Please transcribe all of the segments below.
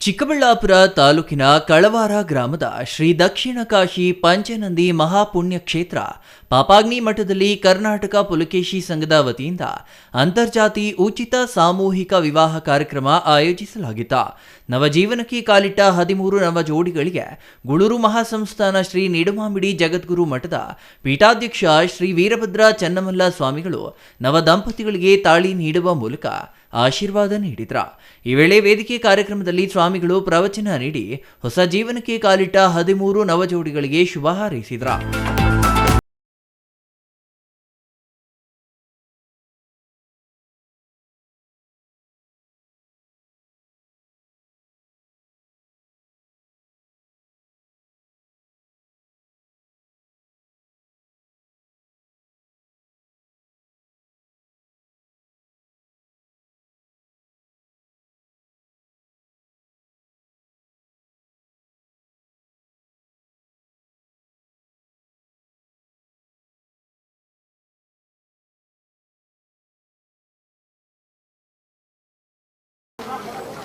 ಚಿಕ್ಕಬಳ್ಳಾಪುರ ತಾಲೂಕಿನ ಕಳವಾರ ಗ್ರಾಮದ ಶ್ರೀ ದಕ್ಷಿಣ ಕಾಶಿ ಪಂಚನಂದಿ ಮಹಾಪುಣ್ಯ ಕ್ಷೇತ್ರ ಪಾಪಾಗ್ನಿ ಮಠದಲ್ಲಿ ಕರ್ನಾಟಕ ಪುಲಕೇಶಿ ಸಂಘದ ವತಿಯಿಂದ ಅಂತರ್ಜಾತಿ ಉಚಿತ ಸಾಮೂಹಿಕ ವಿವಾಹ ಕಾರ್ಯಕ್ರಮ ಆಯೋಜಿಸಲಾಗಿತ್ತು ನವಜೀವನಕ್ಕೆ ಕಾಲಿಟ್ಟ ಹದಿಮೂರು ನವ ಜೋಡಿಗಳಿಗೆ ಗುಳೂರು ಮಹಾಸಂಸ್ಥಾನ ಶ್ರೀ ನಿಡುಮಾಮಿಡಿ ಜಗದ್ಗುರು ಮಠದ ಪೀಠಾಧ್ಯಕ್ಷ ಶ್ರೀ ವೀರಭದ್ರ ಚನ್ನಮಲ್ಲ ಸ್ವಾಮಿಗಳು ನವ ದಂಪತಿಗಳಿಗೆ ತಾಳಿ ನೀಡುವ ಮೂಲಕ ಆಶೀರ್ವಾದ ನೀಡಿದ್ರ. ಈ ವೇಳೆ ವೇದಿಕೆ ಕಾರ್ಯಕ್ರಮದಲ್ಲಿ ಸ್ವಾಮಿಗಳು ಪ್ರವಚನ ನೀಡಿ ಹೊಸ ಜೀವನಕ್ಕೆ ಕಾಲಿಟ್ಟ ಹದಿಮೂರು ನವಜೋಡಿಗಳಿಗೆ ಶುಭ ಹಾರೈಸಿದ್ರ.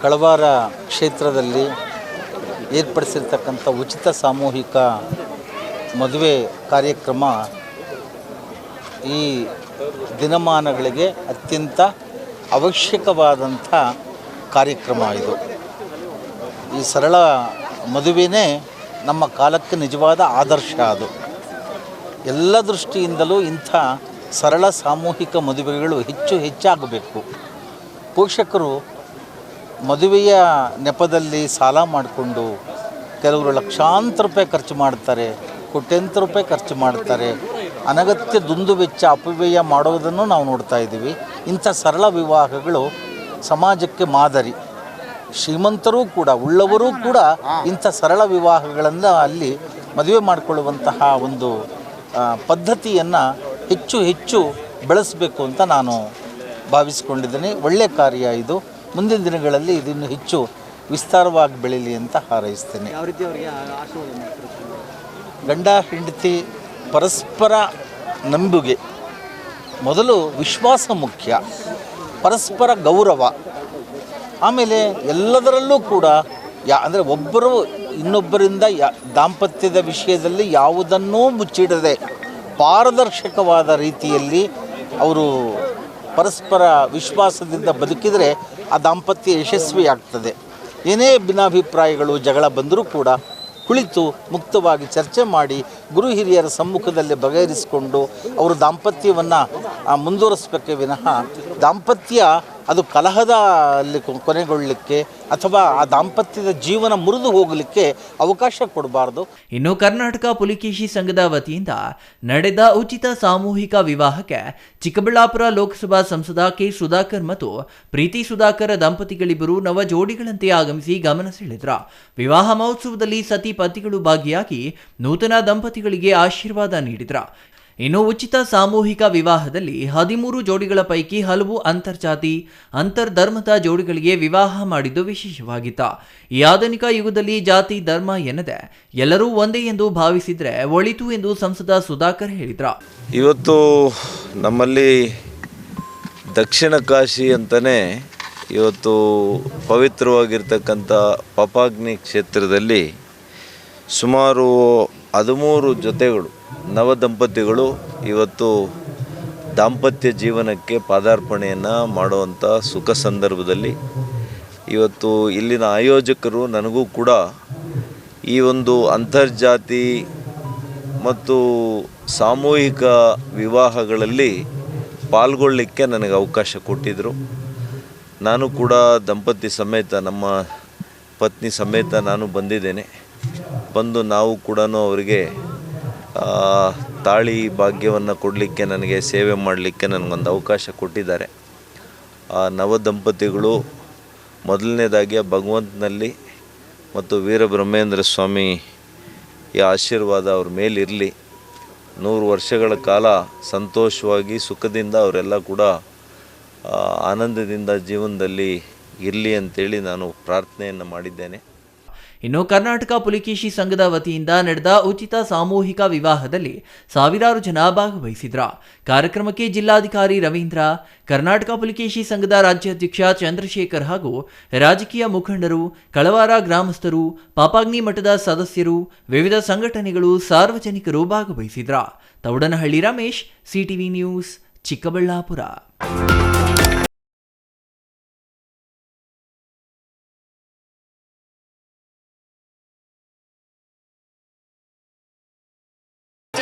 ಕಳವಾರ ಕ್ಷೇತ್ರದಲ್ಲಿ ಏರ್ಪಡಿಸಿರ್ತಕ್ಕಂಥ ಉಚಿತ ಸಾಮೂಹಿಕ ಮದುವೆ ಕಾರ್ಯಕ್ರಮ ಈ ದಿನಮಾನಗಳಿಗೆ ಅತ್ಯಂತ ಅವಶ್ಯಕವಾದಂಥ ಕಾರ್ಯಕ್ರಮ ಇದು. ಈ ಸರಳ ಮದುವೆನೇ ನಮ್ಮ ಕಾಲಕ್ಕೆ ನಿಜವಾದ ಆದರ್ಶ ಅದು. ಎಲ್ಲ ದೃಷ್ಟಿಯಿಂದಲೂ ಇಂಥ ಸರಳ ಸಾಮೂಹಿಕ ಮದುವೆಗಳು ಹೆಚ್ಚು ಹೆಚ್ಚಾಗಬೇಕು. ಪೋಷಕರು ಮದುವೆಯ ನೆಪದಲ್ಲಿ ಸಾಲ ಮಾಡಿಕೊಂಡು ಕೆಲವರು ಲಕ್ಷಾಂತರ ರೂಪಾಯಿ ಖರ್ಚು ಮಾಡ್ತಾರೆ ಕೋಟ್ಯಂತರ ರೂಪಾಯಿ ಖರ್ಚು ಮಾಡ್ತಾರೆ ಅನಗತ್ಯ ದುಂದು ವೆಚ್ಚ, ಅಪವ್ಯಯ ಮಾಡೋದನ್ನು ನಾವು ನೋಡ್ತಾ ಇದ್ದೀವಿ. ಇಂಥ ಸರಳ ವಿವಾಹಗಳು ಸಮಾಜಕ್ಕೆ ಮಾದರಿ. ಶ್ರೀಮಂತರೂ ಕೂಡ, ಉಳ್ಳವರೂ ಕೂಡ ಇಂಥ ಸರಳ ವಿವಾಹಗಳನ್ನು ಅಲ್ಲಿ ಮದುವೆ ಮಾಡಿಕೊಳ್ಳುವಂತಹ ಒಂದು ಪದ್ಧತಿಯನ್ನು ಹೆಚ್ಚು ಹೆಚ್ಚು ಬೆಳೆಸಬೇಕು ಅಂತ ನಾನು ಭಾವಿಸ್ಕೊಂಡಿದ್ದೀನಿ. ಒಳ್ಳೆಯ ಕಾರ್ಯ ಇದು. ಮುಂದಿನ ದಿನಗಳಲ್ಲಿ ಇದನ್ನು ಹೆಚ್ಚು ವಿಸ್ತಾರವಾಗಿ ಬೆಳೀಲಿ ಅಂತ ಹಾರೈಸ್ತೇನೆ. ಯಾವ ರೀತಿ ಅವರಿಗೆ ಆಶೀರ್ವಾದ ಮಾಡ್ತಾರೆ? ಗಂಡ ಹೆಂಡತಿ ಪರಸ್ಪರ ನಂಬುಗೆ ಮೊದಲು ವಿಶ್ವಾಸ ಮುಖ್ಯ ಪರಸ್ಪರ ಗೌರವ. ಆಮೇಲೆ ಎಲ್ಲದರಲ್ಲೂ ಕೂಡ ಯಾ ಅಂದರೆ ಒಬ್ಬರು ಇನ್ನೊಬ್ಬರಿಂದ ಯಾ ದಾಂಪತ್ಯದ ವಿಷಯದಲ್ಲಿ ಯಾವುದನ್ನೂ ಮುಚ್ಚಿಡದೆ ಪಾರದರ್ಶಕವಾದ ರೀತಿಯಲ್ಲಿ ಅವರು ಪರಸ್ಪರ ವಿಶ್ವಾಸದಿಂದ ಬದುಕಿದರೆ ಆ ದಾಂಪತ್ಯ ಯಶಸ್ವಿಯಾಗ್ತದೆ. ಏನೇ ಭಿನ್ನಾಭಿಪ್ರಾಯಗಳು ಜಗಳ ಬಂದರೂ ಕೂಡ ಕುಳಿತು ಮುಕ್ತವಾಗಿ ಚರ್ಚೆ ಮಾಡಿ ಗುರು ಹಿರಿಯರ ಸಮ್ಮುಖದಲ್ಲಿ ಬಗೆಹರಿಸಿಕೊಂಡು ಅವರ ದಾಂಪತ್ಯವನ್ನು ಮುಂದುವರಿಸಬೇಕೆ ವಿನಃ ದಾಂಪತ್ಯ ಅದು ಕಲಹದ ಅಲ್ಲಿ ಕೊನೆಗೊಳ್ಳಲಿಕ್ಕೆ ಅಥವಾ ಆ ದಾಂಪತ್ಯದ ಜೀವನ ಮುರಿದು ಹೋಗಲಿಕ್ಕೆ ಅವಕಾಶ ಕೊಡಬಾರ್ದು. ಇನ್ನು ಕರ್ನಾಟಕ ಪುಲಿಕೇಶಿ ಸಂಘದ ವತಿಯಿಂದ ನಡೆದ ಉಚಿತ ಸಾಮೂಹಿಕ ವಿವಾಹಕ್ಕೆ ಚಿಕ್ಕಬಳ್ಳಾಪುರ ಲೋಕಸಭಾ ಸಂಸದ ಕೆ. ಸುಧಾಕರ್ ಮತ್ತು ಪ್ರೀತಿ ಸುಧಾಕರ್ ದಂಪತಿಗಳಿಬ್ಬರು ನವ ಜೋಡಿಗಳಂತೆ ಆಗಮಿಸಿ ಗಮನ ಸೆಳೆದ್ರ. ವಿವಾಹ ಮಹೋತ್ಸವದಲ್ಲಿ ಸತಿ ಪತಿಗಳು ಭಾಗಿಯಾಗಿ ನೂತನ ದಂಪತಿಗಳಿಗೆ ಆಶೀರ್ವಾದ ನೀಡಿದ್ರ. ಇನ್ನು ಉಚಿತ ಸಾಮೂಹಿಕ ವಿವಾಹದಲ್ಲಿ ಹದಿಮೂರು ಜೋಡಿಗಳ ಪೈಕಿ ಹಲವು ಅಂತರ್ಜಾತಿ, ಅಂತರ್ಧರ್ಮದ ಜೋಡಿಗಳಿಗೆ ವಿವಾಹ ಮಾಡಿದ್ದು ವಿಶೇಷವಾಗಿತ್ತ. ಈ ಆಧುನಿಕ ಯುಗದಲ್ಲಿ ಜಾತಿ, ಧರ್ಮ ಎನ್ನದೆ ಎಲ್ಲರೂ ಒಂದೇ ಎಂದು ಭಾವಿಸಿದ್ರೆ ಒಳಿತು ಎಂದು ಸಂಸದ ಸುಧಾಕರ್ ಹೇಳಿದ್ರ. ಇವತ್ತು ನಮ್ಮಲ್ಲಿ ದಕ್ಷಿಣ ಕಾಶಿ ಅಂತಲೇ ಇವತ್ತು ಪವಿತ್ರವಾಗಿರ್ತಕ್ಕಂಥ ಪಪಾಗ್ನಿ ಕ್ಷೇತ್ರದಲ್ಲಿ ಸುಮಾರು ಹದಿಮೂರು ಜೊತೆಗಳು ನವ ದಂಪತಿಗಳು ಇವತ್ತು ದಾಂಪತ್ಯ ಜೀವನಕ್ಕೆ ಪಾದಾರ್ಪಣೆಯನ್ನು ಮಾಡುವಂಥ ಸುಖ ಸಂದರ್ಭದಲ್ಲಿ ಇವತ್ತು ಇಲ್ಲಿನ ಆಯೋಜಕರು ನನಗೂ ಕೂಡ ಈ ಒಂದು ಅಂತರ್ಜಾತಿ ಮತ್ತು ಸಾಮೂಹಿಕ ವಿವಾಹಗಳಲ್ಲಿ ಪಾಲ್ಗೊಳ್ಳಲಿಕ್ಕೆ ನನಗೆ ಅವಕಾಶ ಕೊಟ್ಟಿದ್ದರು ನಾನು ಕೂಡ ದಂಪತಿ ಸಮೇತ ನಮ್ಮ ಪತ್ನಿ ಸಮೇತ ನಾನು ಬಂದಿದ್ದೇನೆ. ಬಂದು ನಾವು ಕೂಡ ಅವರಿಗೆ ತಾಳಿ ಭಾಗ್ಯವನ್ನು ಕೊಡಲಿಕ್ಕೆ ನನಗೆ ಸೇವೆ ಮಾಡಲಿಕ್ಕೆ ನನಗೊಂದು ಅವಕಾಶ ಕೊಟ್ಟಿದ್ದಾರೆ. ಆ ನವ ದಂಪತಿಗಳು ಮೊದಲನೇದಾಗಿ ಭಗವಂತನಲ್ಲಿ ಮತ್ತು ವೀರಬ್ರಹ್ಮೇಂದ್ರ ಸ್ವಾಮಿ ಈ ಆಶೀರ್ವಾದ ಅವ್ರ ಮೇಲಿರಲಿ. ನೂರು ವರ್ಷಗಳ ಕಾಲ ಸಂತೋಷವಾಗಿ ಸುಖದಿಂದ ಅವರೆಲ್ಲ ಕೂಡ ಆನಂದದಿಂದ ಜೀವನದಲ್ಲಿ ಇರಲಿ ಅಂತೇಳಿ ನಾನು ಪ್ರಾರ್ಥನೆಯನ್ನು ಮಾಡಿದ್ದೇನೆ. ಇನ್ನು ಕರ್ನಾಟಕ ಪುಲಿಕೇಶಿ ಸಂಘದ ವತಿಯಿಂದ ನಡೆದ ಉಚಿತ ಸಾಮೂಹಿಕ ವಿವಾಹದಲ್ಲಿ ಸಾವಿರಾರು ಜನ ಭಾಗವಹಿಸಿದ್ರ. ಕಾರ್ಯಕ್ರಮಕ್ಕೆ ಜಿಲ್ಲಾಧಿಕಾರಿ ರವೀಂದ್ರ, ಕರ್ನಾಟಕ ಪುಲಿಕೇಶಿ ಸಂಘದ ರಾಜ್ಯಾಧ್ಯಕ್ಷ ಚಂದ್ರಶೇಖರ್ ಹಾಗೂ ರಾಜಕೀಯ ಮುಖಂಡರು, ಕಳವಾರ ಗ್ರಾಮಸ್ಥರು, ಪಾಪಾಗ್ನಿ ಮಠದ ಸದಸ್ಯರು, ವಿವಿಧ ಸಂಘಟನೆಗಳು ಸಾರ್ವಜನಿಕರು ಭಾಗವಹಿಸಿದ್ರ. Thaudanahalli Ramesh, CTV news, Chikkaballapur.